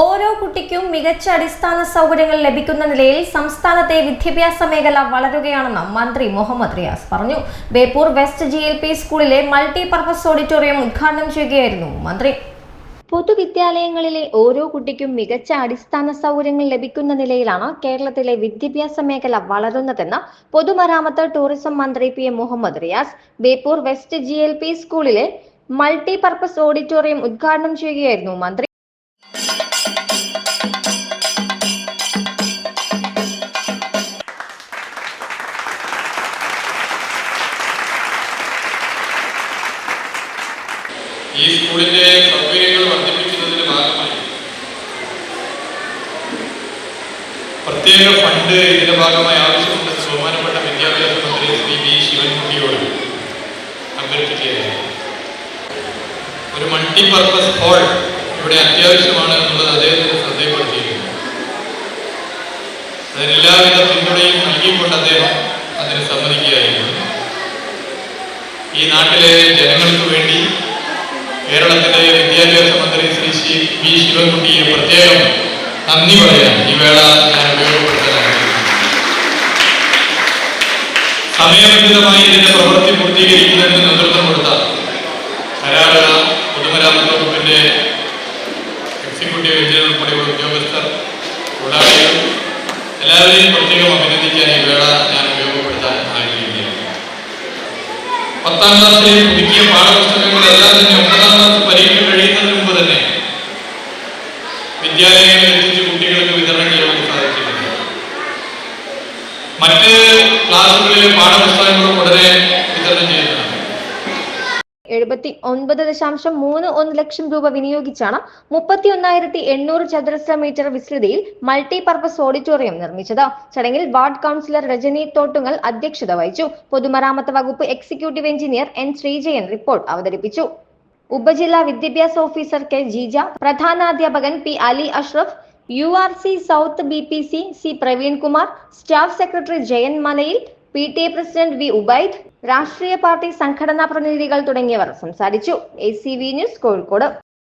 ഓരോ കുട്ടിക്കും മികച്ച അടിസ്ഥാന സൗകര്യങ്ങൾ ലഭിക്കുന്ന നിലയിൽ സംസ്ഥാനത്തെ വിദ്യാഭ്യാസ മേഖല വളരുകയാണെന്ന് മന്ത്രി മുഹമ്മദ് റിയാസ് പറഞ്ഞു. Beypore west G L P സ്കൂളിലെ മൾട്ടിപർപ്പസ് ഓഡിറ്റോറിയം ഉദ്ഘാടനം ചെയ്യുകയായിരുന്നു മന്ത്രി. പൊതുവിദ്യാലയങ്ങളിലെ ഓരോ കുട്ടിക്കും മികച്ച അടിസ്ഥാന സൗകര്യങ്ങൾ ലഭിക്കുന്ന നിലയിലാണ് കേരളത്തിലെ വിദ്യാഭ്യാസ മേഖല വളരുന്നതെന്ന് പൊതുമരാമത്ത് ടൂറിസം മന്ത്രി P M Muhammad Riyas Beypore west G L P സ്കൂളിലെ മൾട്ടിപർപ്പസ് ഓഡിറ്റോറിയം ഉദ്ഘാടനം ചെയ്യുകയായിരുന്നു മന്ത്രി. ഈ സ്കൂളിന്റെ സൗകര്യങ്ങൾ വർദ്ധിപ്പിക്കുന്നതിന്റെ ഭാഗമായി. പ്രത്യേക ഫണ്ട് ഇതിന്റെ ഭാഗമായി ആവശ്യമുണ്ട് ബഹുമാനപ്പെട്ട വിദ്യാഭ്യാസ മന്ത്രി ശ്രീ വി ശിവൻകുട്ടിയോട് അഭ്യർത്ഥിക്കുകയാണ്. ഒരു മൾട്ടി ഹോൾ ഹാൾ ഇവിടെ അത്യാവശ്യമാണ് എന്നുള്ളത് അദ്ദേഹത്തിന് ശ്രദ്ധയപ്പെടുത്തിയിരിക്കുന്നു അതിനെല്ലാവിധ പിന്തുണയും നൽകിക്കൊണ്ട് അദ്ദേഹം അതിന് സമ്മതിക്കുകയായിരുന്നു. ഈ നാട്ടിലെ ജനങ്ങൾക്ക് വേണ്ടി കേരളത്തിന്റെ വിദ്യാഭ്യാസ മന്ത്രി ശ്രീ ശ്രീ വി ശിവൻകുട്ടിയെ പ്രത്യേകം നന്ദി പറയാൻ ഈ വേള ഞാൻ. സമയബന്ധിതമായി ഇതിന്റെ പ്രവൃത്തി പൂർത്തീകരിക്കുന്നതിന് നേതൃത്വം കൊടുത്ത കരാറ് പൊതുമരാമത്ത് വകുപ്പിന്റെ എക്സിക്യൂട്ടീവ് എഞ്ചിനീയർ ഉൾപ്പെടെയുള്ള ഉദ്യോഗസ്ഥർ തൊഴിലാളികൾ എല്ലാവരെയും പ്രത്യേകം അഭിനന്ദിക്കാൻ ഈ വേള ഞാൻ ഉപയോഗപ്പെടുത്താൻ ആഗ്രഹിക്കുകയാണ് പത്താം ക്ലാസ്സിലെ പുതുക്കിയ പാഠപുസ്തകങ്ങളെല്ലാം തന്നെ ക്ലാസ്സുകളിലെ പാഠപുസ്തകങ്ങളും ഉടനെ വിതരണം ചെയ്യുന്നതാണ്. എഴുപത്തി ഒൻപത് ദശാംശം മൂന്ന് ഒന്ന് ലക്ഷം രൂപ വിനിയോഗിച്ചാണ് മുപ്പത്തി ഒന്നായിരത്തി എണ്ണൂറ് ചതുരശ്ര മീറ്റർ വിസ്തൃതിയിൽ മൾട്ടി പർപ്പസ് ഓഡിറ്റോറിയം നിർമ്മിച്ചത്. ചടങ്ങിൽ വാർഡ് കൗൺസിലർ രജനി തോട്ടുങ്ങൽ അധ്യക്ഷത വഹിച്ചു. പൊതുമരാമത്ത് വകുപ്പ് executive engineer N Sreejayan report അവതരിപ്പിച്ചു. ഉപജില്ലാ വിദ്യാഭ്യാസ officer K Jeeja പ്രധാനാധ്യാപകൻ P Ali Ashraf U R C south B P C C Praveenkumar staff secretary Jayan Manayil P T A president V Ubaid രാഷ്ട്രീയ party സംഘടനാ പ്രതിനിധികൾ തുടങ്ങിയവർ സംസാരിച്ചു. A C V news Kozhikode.